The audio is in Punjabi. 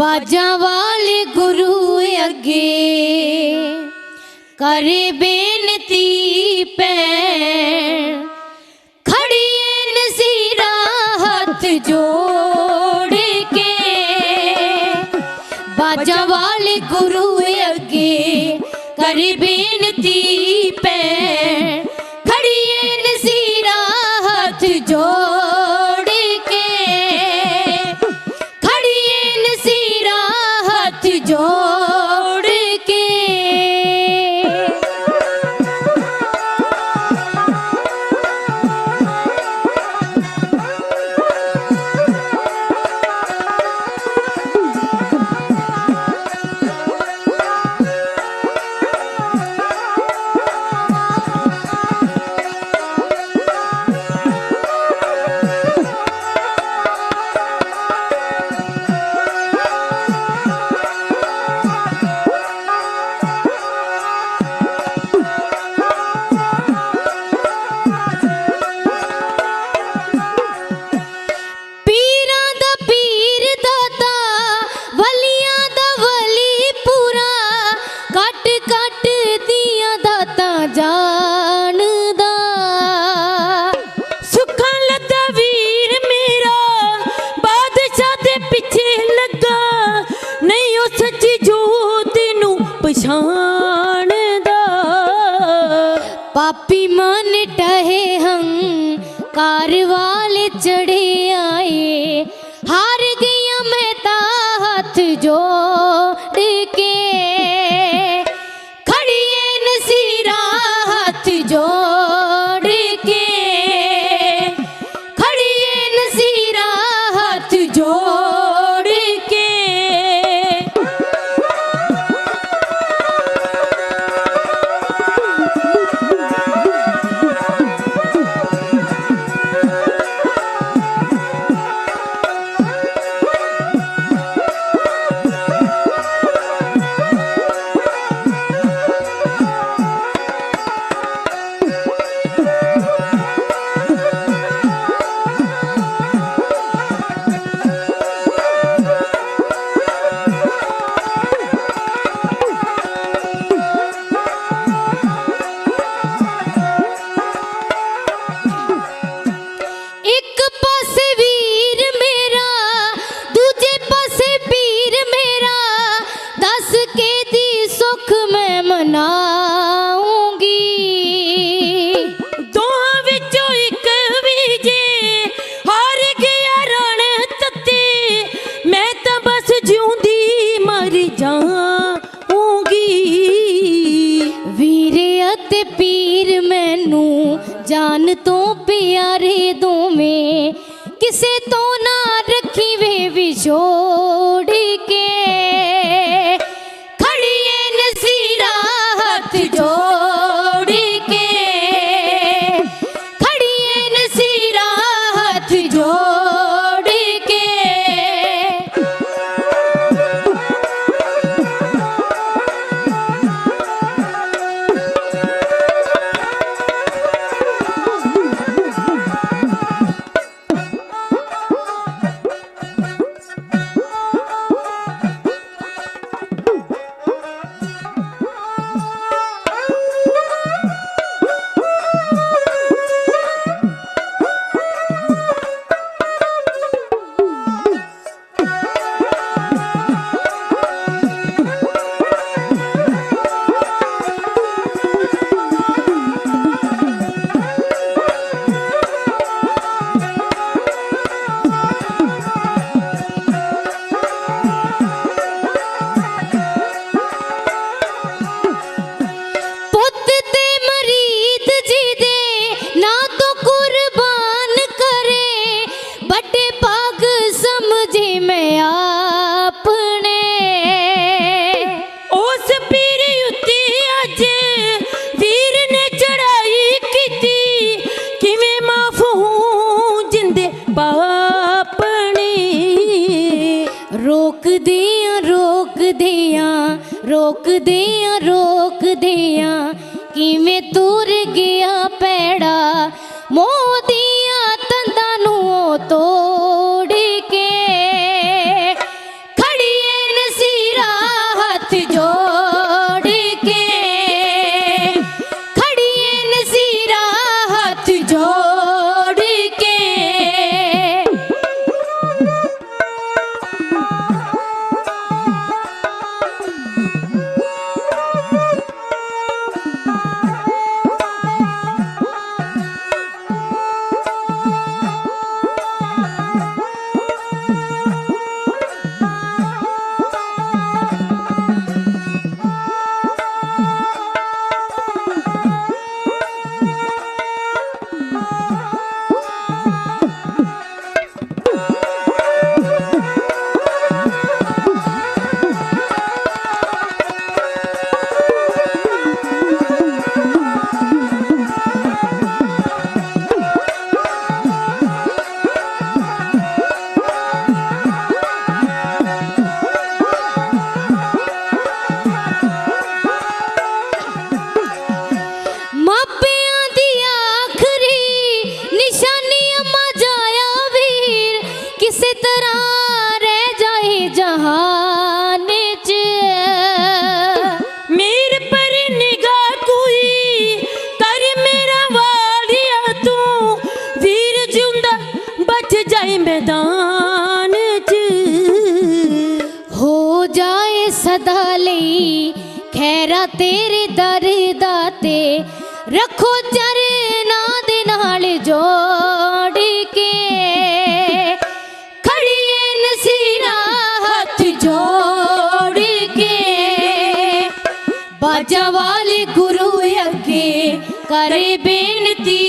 ਬਾਜਾਂ ਵਾਲੇ ਗੁਰੂ ਅੱਗੇ ਕਰੇ ਬੇਨਤੀ ਪੈਣ ਖੜੀਏ ਨਜ਼ੀਰਾ ਹੱਥ ਜੋੜ ਕੇ। ਬਾਜਾਂ ਵਾਲੇ ਗੁਰੂ ਅੱਗੇ ਕਰੇ ਬੇਨਤੀ पापी मन टहे हंकार वाले चढ़े आ ਦੀ ਸੁੱਖ ਮੈਂ ਮਨਾਉਂਗੀ। ਦੋਹਾਂ ਵਿੱਚੋਂ ਇੱਕ ਵੀ ਜੇ ਹਾਰ ਗਿਆ ਰਣ ਤੱਤੇ, ਮੈਂ ਤਾਂ ਬਸ ਜਿਉਂਦੀ ਮਰ ਜਾਊਂਗੀ। ਵੀਰੇ ਅਤੇ ਪੀਰ, ਮੈਨੂੰ ਜਾਨ ਤੋਂ ਪਿਆਰੇ ਦੋਵੇਂ, ਕਿਸੇ ਤੋਂ ਨਾ ਰੱਖੀ ਵੇ ਵਿਛੋੜ। ਰੋਕਦਿਆਂ ਰੋਕਦਿਆਂ ਕਿਵੇਂ ਤੁਰ ਗਏ? ਤਰ੍ਹਾਂ ਰਹਿ ਜਾਏ ਜਹਾਨ ਚ। ਮੇਰ ਪਰ ਨਿਗਾਹ ਕੋਈ ਕਰ ਮੇਰਾ ਵਾਲਿਆ ਤੂੰ। ਵੀਰ ਜਿਉਂਦਾ ਬਚ ਜਾਏ ਮੈਦਾਨ 'ਚ। ਹੋ ਜਾਏ ਸਦਾ ਲਈ ਖੈਰਾ ਤੇਰੇ ਦਰ ਦਾ ਤੇ ਰੱਖੋ ਚਰਨਾਂ ਦੇ ਨਾਲ ਜੋੜ ਕਰੇ ਬੇਨਤੀ